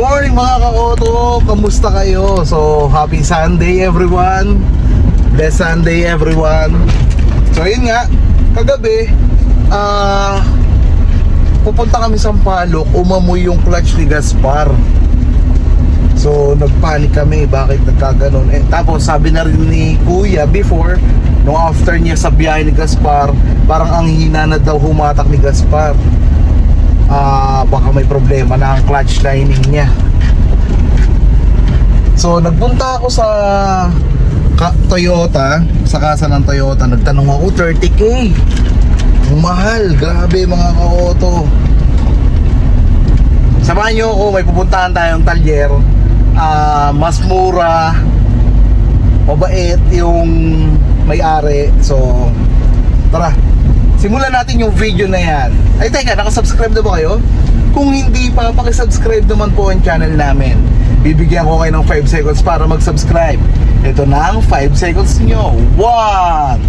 morning mga ka-auto! Kamusta kayo? So, happy Sunday everyone! Blessed Sunday everyone! So, yun nga, kagabi, ah, pupunta kami sa Palok, umamoy yung clutch ni Gaspar. So, nagpanik kami, bakit nagkaganon? Eh, tapos, sabi na rin ni Kuya before, nung after niya sa biyahe ni Gaspar, parang ang hina na daw humatak ni Gaspar ah baka may problema na ang clutch lining niya. So nagpunta ako sa ka- Toyota, sa kasa ng Toyota, nagtanong ako 30k. Ang mahal, grabe mga ka-auto. Samahan niyo ako, may pupuntahan tayong talyer. Ah, mas mura, mabait yung may-ari. So, tara, simulan natin yung video na yan. Ay, teka, nakasubscribe na ba kayo? Kung hindi pa, pakisubscribe naman po ang channel namin. Bibigyan ko kayo ng 5 seconds para mag-subscribe. Ito na ang 5 seconds nyo. 1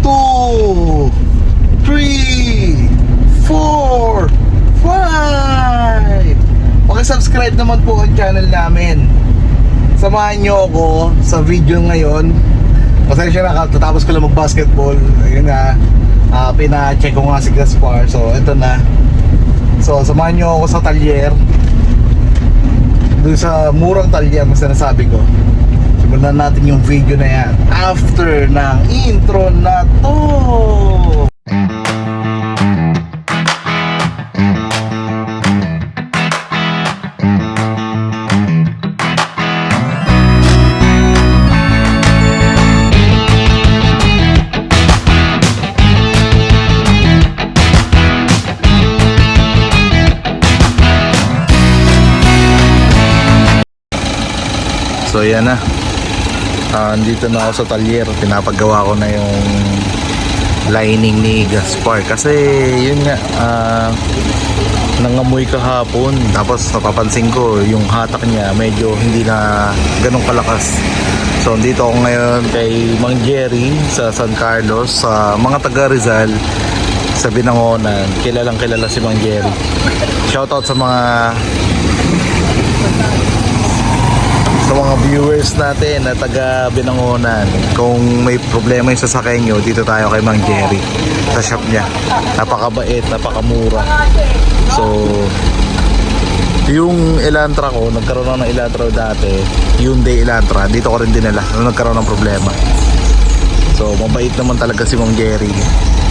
2 3 4 5 Pakisubscribe naman po ang channel namin. Samahan nyo ako sa video ngayon. Pasensya na, tatapos ko lang mag-basketball. Ayun nga, ah, pina-check ko nga si Gaspar. So, ito na. So, samahan nyo ako sa talyer. Doon sa murang talyer na sinasabi ko. Simulan natin yung video na yan. After ng intro na to. So yan na. Ah, andito na ako sa talyer. Pinapagawa ko na yung lining ni Gaspar. Kasi yun nga, ah, nangamoy kahapon. Tapos napapansin ko yung hatak niya medyo hindi na ganun kalakas. So dito ako ngayon kay Mang Jerry sa San Carlos sa mga taga Rizal sa Binangonan. Kilalang kilala si Mang Jerry. Shoutout sa mga sa mga viewers natin na taga Binangonan. Kung may problema yung sasakyan nyo dito tayo kay Mang Jerry sa shop niya. Napakabait, napakamura. So yung Elantra ko nagkaroon ako ng Elantra dati. Hyundai Elantra dito ko rin dinala. Nung nagkaroon ng problema. So mabait naman talaga si Mang Jerry.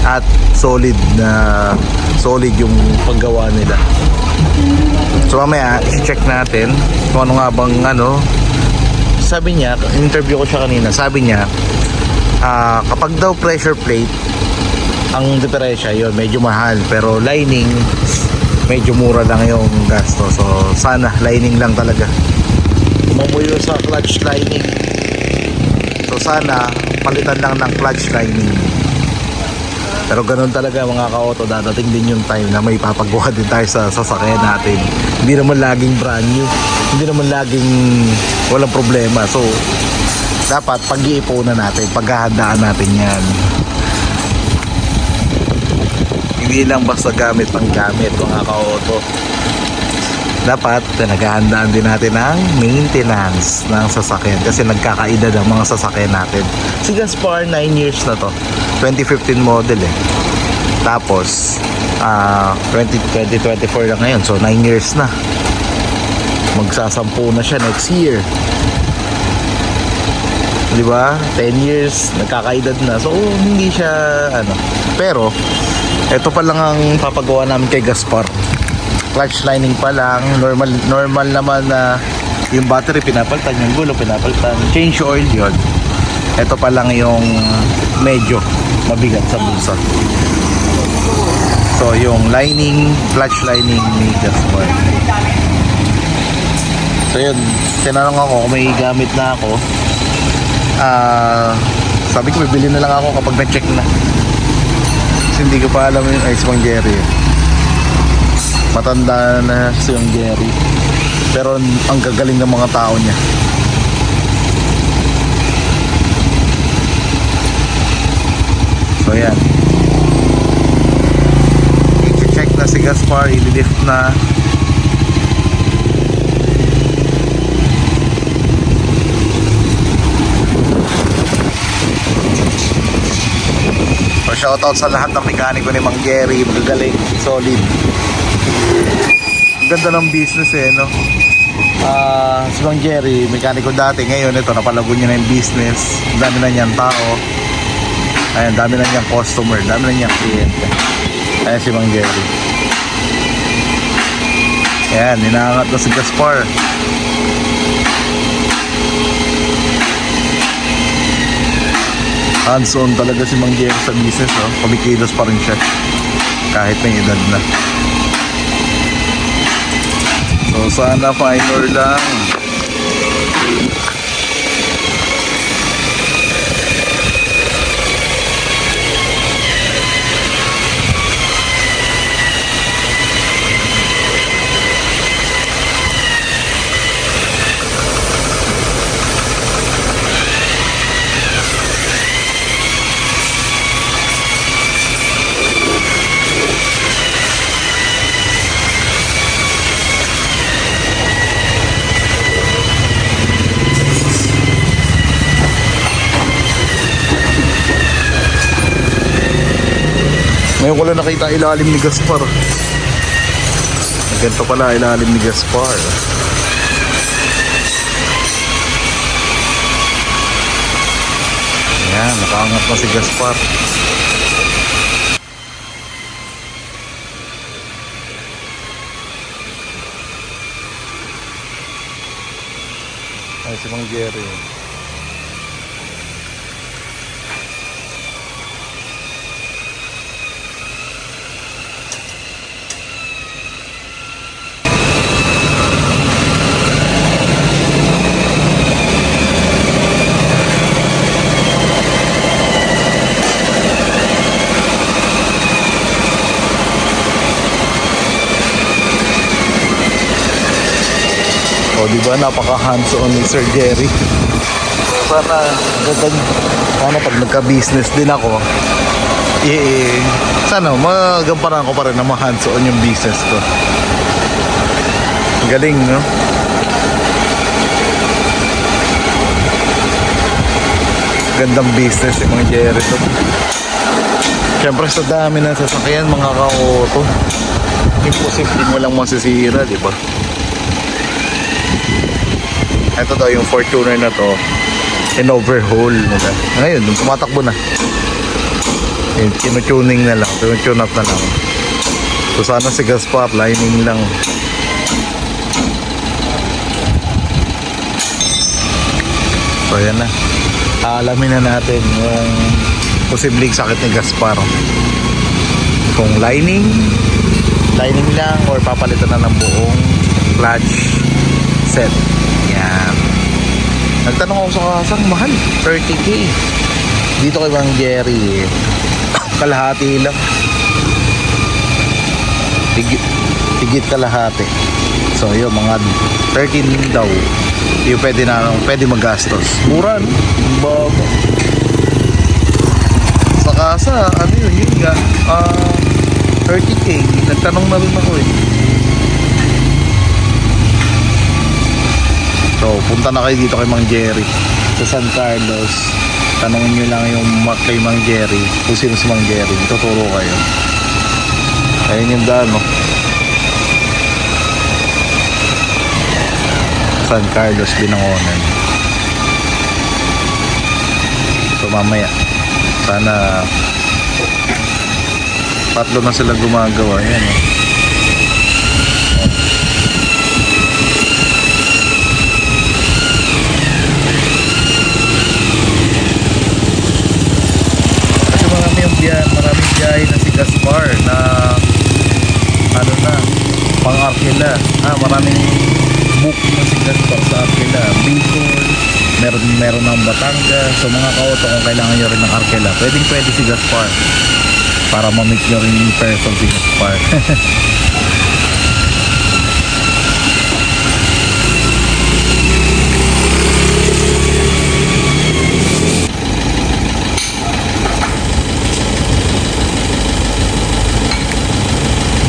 At solid na solid yung paggawa nila. So mamaya, i-check natin kung ano nga bang ano. Sabi niya, interview ko siya kanina, sabi niya, ah, kapag daw pressure plate, ang diferensya yon medyo mahal. Pero lining, medyo mura lang yung gasto. So sana, lining lang talaga. Mamuyo sa clutch lining. So sana, palitan lang ng clutch lining. Pero ganun talaga mga ka-auto, dadating din yung time na may papagawa din tayo sa sasakyan natin. Hindi naman laging brand new. Hindi naman laging walang problema. So, dapat pag-iipunan natin, paghahandaan natin yan. Hindi lang basta gamit pang gamit mga ka-auto. Dapat naghahandaan din natin ang maintenance ng sasakyan kasi nagkakaedad ang mga sasakyan natin. Si Gaspar 9 years na to. 2015 model eh. Tapos ah 20, 2024 na ngayon. So 9 years na. Magsasampu na siya next year. Di ba? 10 years, nagkakaedad na. So, hindi siya, ano. Pero, ito pa lang ang papagawa namin kay Gaspar. Clutch lining pa lang. Normal, normal naman na yung battery pinapalitan, yung gulo pinapalitan. Change oil yon. Ito pa lang yung medyo mabigat sa bulsa. So, yung lining, clutch lining ni Gaspar. So, yun. Tinanong ako kung may gamit na ako. Ah, sabi ko bibili na lang ako kapag na-check na. Kasi hindi ko pa alam yung ice pang Jerry. Matanda na si yung Jerry. Pero ang gagaling ng mga tao niya. So yan. I-check na si Gaspar, ililift na. So shoutout sa lahat ng mekaniko ni Mang Jerry, magaling, solid. Ang ganda ng business eh, no? Uh, si Mang Jerry, mekaniko dati, ngayon ito, napalago niya na yung business. Ang dami na niyan tao. Ayan, dami na niyang customer. Dami na niyang kliyente. Ayan si Mang Jerry. Ayan, inaangat na si Gaspar. Hands-on talaga si Mang Jerry sa business, oh. Kumikilos pa rin siya. Kahit may edad na. So, sana minor lang. Lang nakita ilalim ni Gaspar. Ganito pala ilalim ni Gaspar. Ayan, nakaangat na si Gaspar. Ay, si Mang Jerry. O, di ba? Napaka hands-on ni Sir Jerry. Sana, ganun, sana pag nagka-business din ako, eh, sana, magamparan ko pa rin na ma-hands-on yung business ko. Galing, no? Gandang business yung mga Jerry to. Siyempre sa dami ng sasakyan, mga ka-auto. Imposible mo lang masisira, di ba? Ito daw yung Fortuner na to in-overhaul nila. Ngayon, tumatakbo na. Yun, kinutuning na lang. Tinutune up na lang. So sana si Gaspar, lining lang. So yan na. Aalamin na natin yung posibleng sakit ni Gaspar. Kung lining, lining lang or papalitan na ng buong clutch set. Yan. Nagtanong ako sa kasang mahal. 30k. Dito kay Mang Jerry. Kalahati lang. Higit, higit kalahati. So yun, mga 13 daw. Yung pwede na, pwede magastos. Mura, baba. Sa kasa, ano yun, yun nga. ah 30k. Nagtanong na rin ako eh. So, punta na kayo dito kay Mang Jerry sa San Carlos. Tanungin nyo lang yung kay Mang Jerry kung sino si Mang Jerry. Tuturo kayo. Ayun yung daan, no? San Carlos, Binangonan. So, mamaya. Sana tatlo na sila gumagawa. Yan, eh. Kasi marami yung biyahe, maraming biyahe na si Gaspar na ano na, pang Arkela. Ah, maraming book na si Gaspar sa Arkela. Bicol, meron, meron ng Batangas. So mga kauto kung kailangan nyo rin ng Arkela, pwedeng pwede si Gaspar. Para ma-meet nyo rin in person si Gaspar.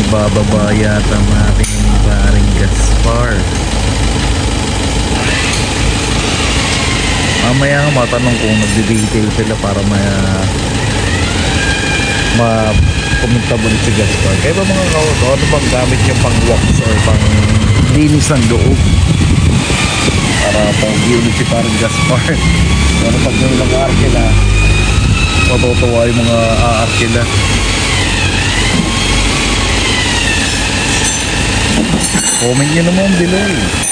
Bababa yata natin yung paring Gaspar. Mamaya nga matanong kung nagde-detail sila para ma ma-comfortable si Gaspar. Kaya ba mga kauto, ano bang gamit yung pang wax or pang linis ng loob? Para pang unit si parang Gaspar. ano pag nung lang arkila, matutuwa yung mga aarkila. Comment nyo naman below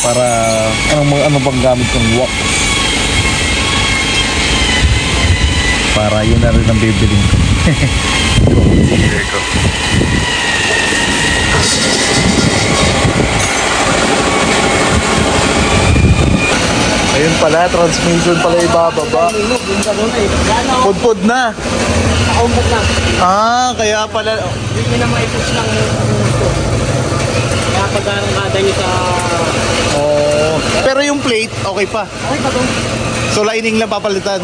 para ano, mga- ano bang gamit ng wax para yun na rin ang bibiling ko ayun pala transmission pala ibababa pudpud na na. ah kaya pala Hindi na maipos lang yung gusto. Kaya pag ang kada nyo sa... oh pero yung plate okay pa Okay ba doon? so lining lang papalitan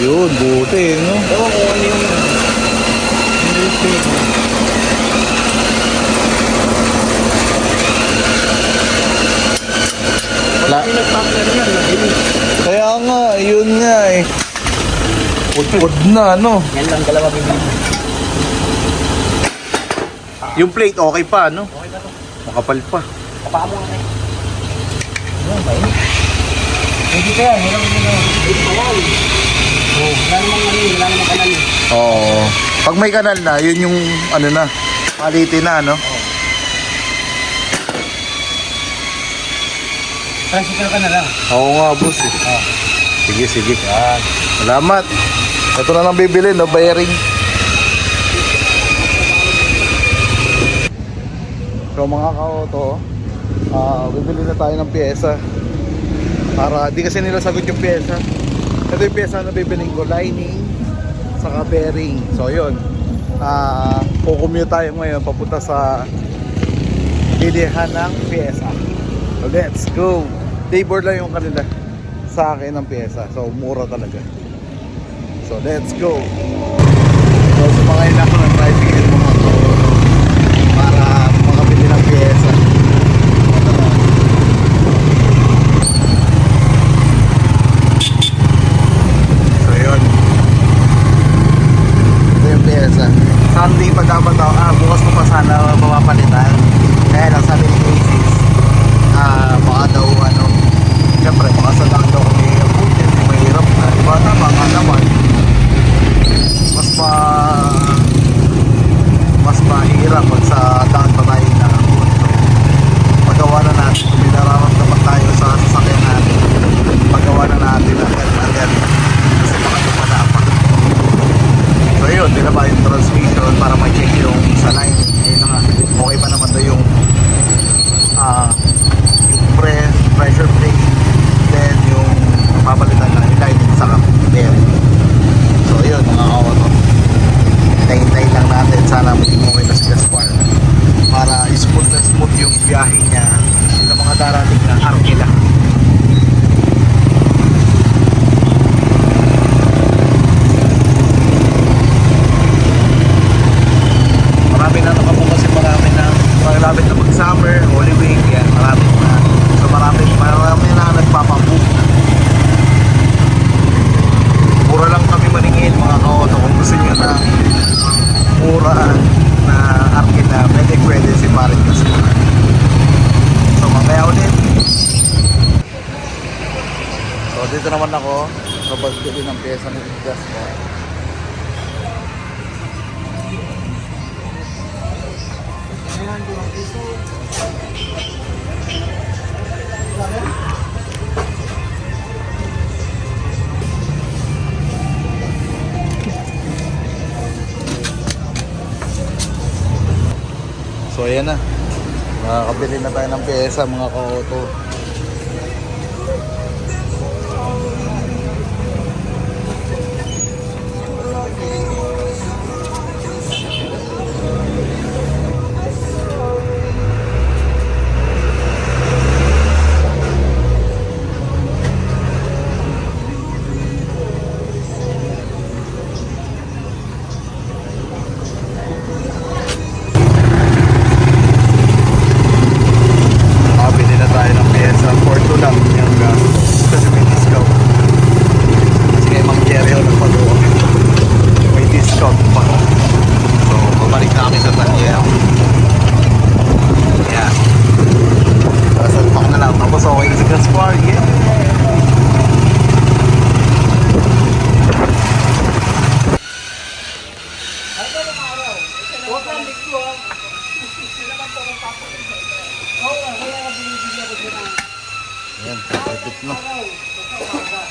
yun buti no Ewan ko ano yung... La. Kaya nga, yun nga eh. Pudpud na, no? Yan lang, dalawa bibig. Yung plate, okay pa, no? Okay ba to? Makapal pa. Kapaa mo nga Yan, ba yun? Hindi kaya, hirang mo na. Oh, wala namang ano, wala namang kanal eh. Oo. Pag may kanal na, yun yung, ano na, palitin na, no? Tricycle ka na lang. Oo nga, boss eh. Sige, sige. Yan. Salamat. Ito na lang bibili, no? Bearing. So mga ka-auto, ah bibili na tayo ng pyesa. Para di kasi nila sagot yung pyesa. Ito yung pyesa na bibiling ko, lining, saka bearing. So yun, ah kukumute tayo ngayon papunta sa bilihan ng pyesa. So let's go! Labor lang yung kanila sa akin ng pyesa. So mura talaga. So let's go! So sumakay na ako ng tricycle mga to para makabili ng pyesa. So yun. Ito yung pyesa. Sunday pa dapat ako. Ah, bukas ko pa sana mapapalitan. Kaya lang sabi ni Macy's, ah, baka daw ano, siyempre baka sa lang daw kami putin, di mahirap na. Diba tama nga naman. Mas ma mas mahirap pag sa daan pa tayo na punto. Pagawa na natin, kung may nararamdaman tayo sa sasakyan natin, pagawa na natin agad agad. Kasi baka dumala pa. So yun, dinaba yung transmission para ma-check yung sa line. Ayun na nga, okay pa naman daw yung ah yung press, pressure plate, then yung papalitan lang yung line sa bearing. So yun, mga kawato. Hintay-hintay lang natin. Sana maging okay na si Gaspar. Para smooth na smooth yung biyahe niya sa mga darating na arkila. Marami na nakapo kasi marami na malapit na mag-summer, Holy Week, yan, marami na. So marami, marami na nagpapabook. Mura lang kami maningin mga kaoto kung gusto nyo na mura na arkila, pwede pwede si Parit kasi. So mamaya ulit. So dito naman ako, kapag bili ng pyesa ng gas ko. So ayan na. Makakabili na tayo ng pyesa mga ka-auto. Huwag lang dito ah. Oo nga, kaya nga binibigyan ko siya ng Ayan, repeat na. araw. Sa umaga.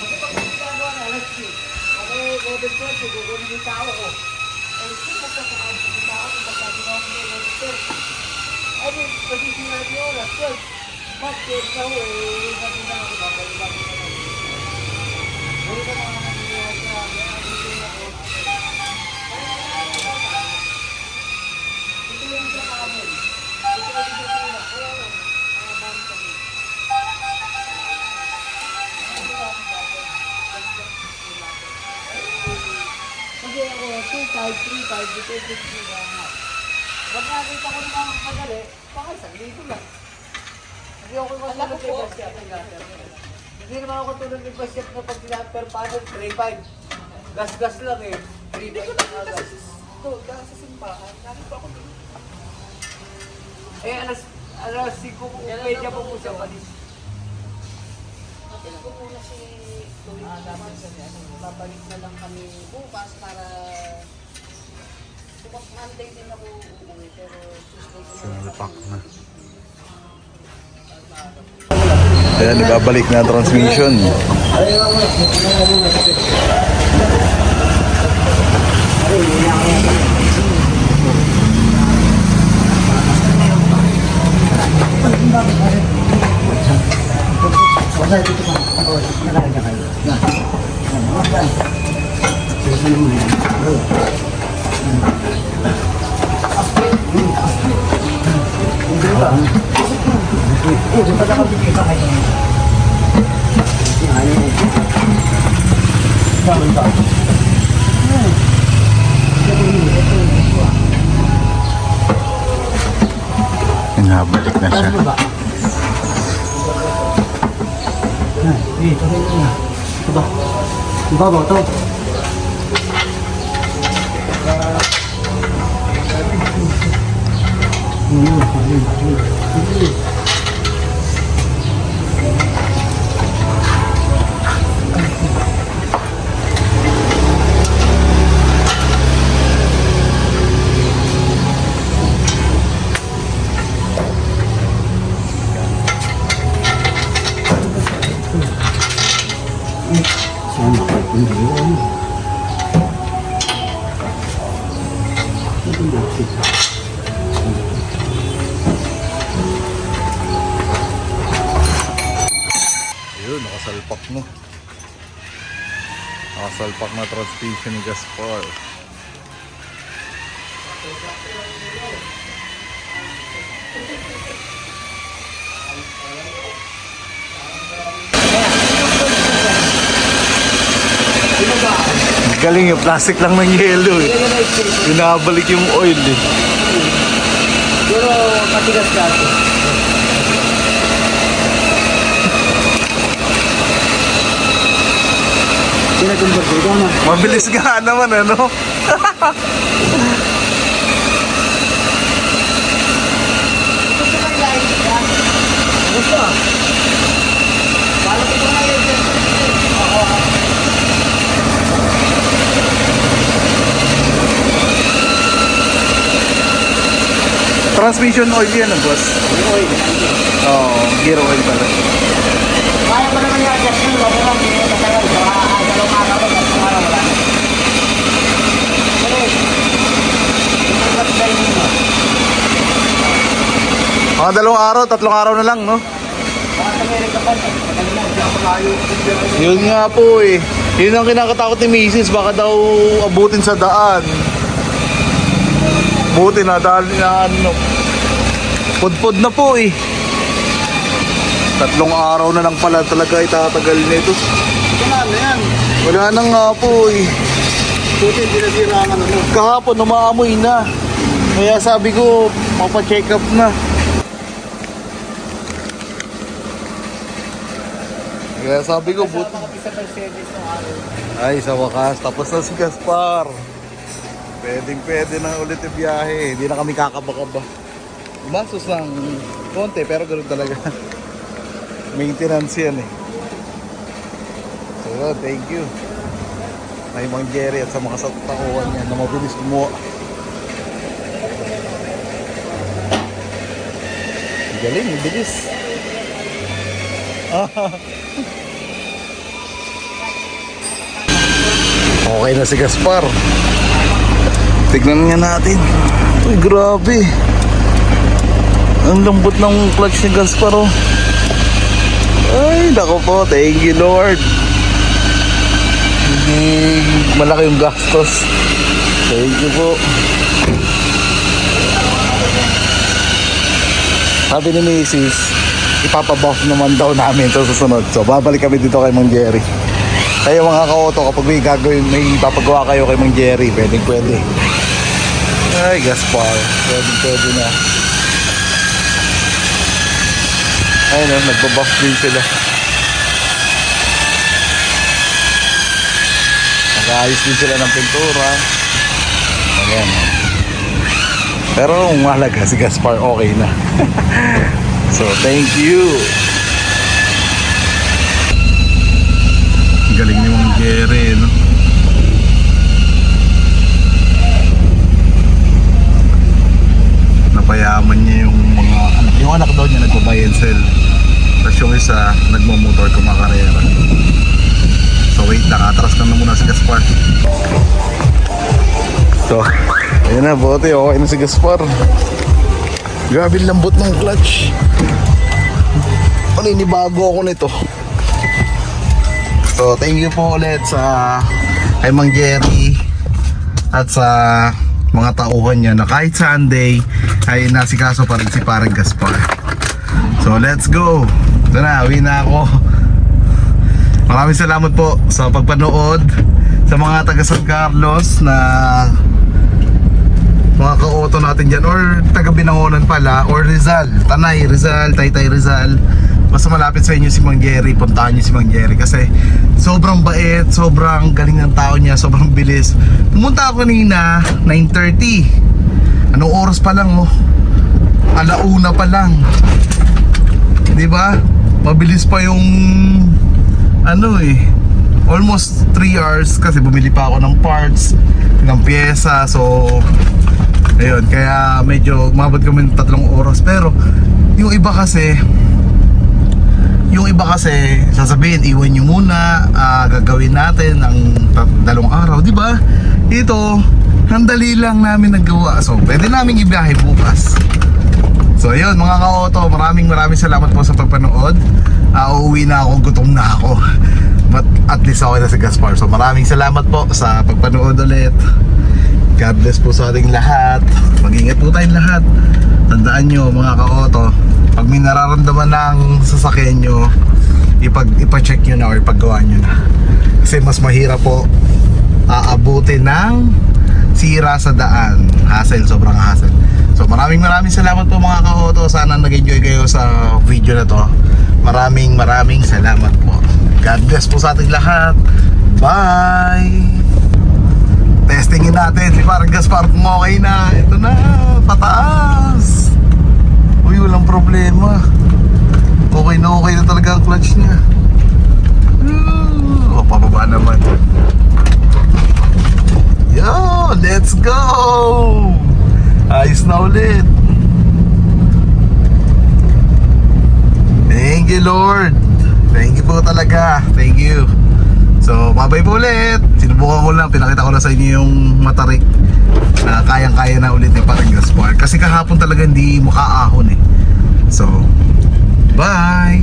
Makipag-ginagawa na, alas 3. Ako, golden church, gugunin yung tao ko. Ay, sino pa sa mga yung tao ko, pagka ginawa ko yung golden church. Ano, pag sinabi yung oras, church. Ba't church ka ho, eh, sabi na ako, babalik ako na lang. Balik ka mga nangyayari ka, may nabibigyan ako. Ito yung sa amin. Ito yung sa amin. Kaya, mga bang kami. Kasi ako, 2, 5, 3, 5, depende sa mga. Pag nakita ko naman ang madali, baka isang libo lang. Hindi ako masunod kay Basyap. Hindi naman ako tulad ni Basyap na pag per paddle, 3, 5. Gas-gas lang eh. 3, 5 na gas. Ito, dahil sa simbahan, narito ako dito. Eh, alas, alas 5 po, medya po po siya palis. Natin ko muna si Tuwing Thomas. Babalik na lang kami bukas para Bukas Monday din ako uuwi, pero Tuesday ko na Sinalpak na. Ayan, ibabalik na transmission. Inabalik na siya. Babaw to. Ayun, Nakasalpak na transmission ni Gaspar. Galing yung plastic lang ng yelo eh. Binabalik yung oil eh. Pero matigas kasi. Sinagumbag ko na. Mabilis nga naman ano. Transmission oil yan ah, boss. Oy, Oo, gear oil pala. Kaya pa naman yung adjust nyo. Wala lang. Hindi na matagal. Baka ah, dalawang araw. Tatlong araw. Wala na. Pero, yung pagkat timing mo. Mga dalawang araw, tatlong araw na lang, no? Yun nga po eh. Yun ang kinakatakot ni Mrs. Baka daw abutin sa daan. Buti na dahil na ano. Pudpud na po eh. Tatlong araw na lang pala talaga itatagal nito. Wala na nga po eh. Buti hindi nasira ang ano. Kahapon umaamoy na. Kaya sabi ko, mapacheck up na. Kaya sabi ko, but... Ng. Ay, sa wakas, tapos na si Gaspar. Pwedeng pwede na ulit yung biyahe. Hindi na kami kakabakaba. Masos lang konti, pero ganoon talaga. Maintenance yan eh. So, thank you. kay Mang Jerry at sa mga tauhan niya na mabilis kumuha. Galing, bilis. okay na si Gaspar. Tignan nga natin. Uy, grabe. Ang lambot ng clutch ni Gaspar, oh. Ay, nako po. Thank you, Lord. Hindi malaki yung gastos. Thank you po. Sabi ni Mrs. Ipapabuff naman daw namin ito susunod. So, babalik kami dito kay Mang Jerry. Kayo mga ka-auto, kapag may gagawin, may ipapagawa kayo kay Mang Jerry, pwedeng pwede. Ay, Gaspar. Pwede pwede na. Ayun o, nagbabuff din sila. Nag-aayos din sila ng pintura. Ayan. Pero ang mahalaga, si Gaspar okay na. so, thank you. Galing ni Mang Jerry, no? Napayaman niya yung mga anak. Yung anak daw niya nagbabuy and sell. Tapos yung isa, nagmamotor kumakarera. So wait lang, lang na muna si Gaspar. So, ayun na, bote, okay na si Gaspar. Grabe lambot ng clutch. Paninibago ako nito. So, thank you po ulit sa kay Mang Jerry at sa mga tauhan niya na kahit Sunday ay nasikaso pa rin si Parang Gaspar. So, let's go. Ito na, uwi na ako. Maraming salamat po sa pagpanood sa mga taga San Carlos na mga ka-auto natin dyan or taga Binangonan pala or Rizal, Tanay, Rizal, Taytay Rizal. Basta malapit sa inyo si Mang Jerry puntahan niyo si Mang Jerry. Kasi sobrang bait, sobrang galing ng tao niya sobrang bilis. Pumunta ako kanina 9.30 anong oras pa lang oh? Alauna pa lang. Di ba? Mabilis pa yung ano eh almost 3 hours kasi bumili pa ako ng parts ng pyesa so ayun kaya medyo umabot kami ng tatlong oras pero yung iba kasi yung iba kasi sasabihin iwan nyo muna ah, gagawin natin ng tat- dalawang araw di ba ito handali lang namin nagawa so pwede namin ibiyahe bukas So ayun mga ka-auto, maraming maraming salamat po sa pagpanood. Uh, uuwi na ako, gutom na ako. But at least okay na si Gaspar. So maraming salamat po sa pagpanood ulit. God bless po sa ating lahat. Mag-ingat po tayong lahat. Tandaan nyo mga ka-auto, pag may nararamdaman ng sasakyan nyo, ipag, ipacheck nyo na or ipagawa nyo na. Kasi mas mahirap po aabutin ng sira sa daan. Hassle, sobrang hassle. So maraming maraming salamat po mga ka-auto. Sana nag-enjoy kayo sa video na to. Maraming maraming salamat po. God bless po sa ating lahat. Bye! Testingin natin si Parang Gaspar kung okay na. Ito na, pataas. Uy, walang problema. Okay na okay na talaga ang clutch niya. Uh, O, pababa naman. Yo, let's go! Ayos na ulit. Thank you, Lord. Thank you po talaga. Thank you. So, babay po ulit. Sinubukan ko lang, pinakita ko lang sa inyo yung matarik na kayang-kaya na ulit ni Parang Gaspar. Kasi kahapon talaga hindi makaahon eh. So, bye!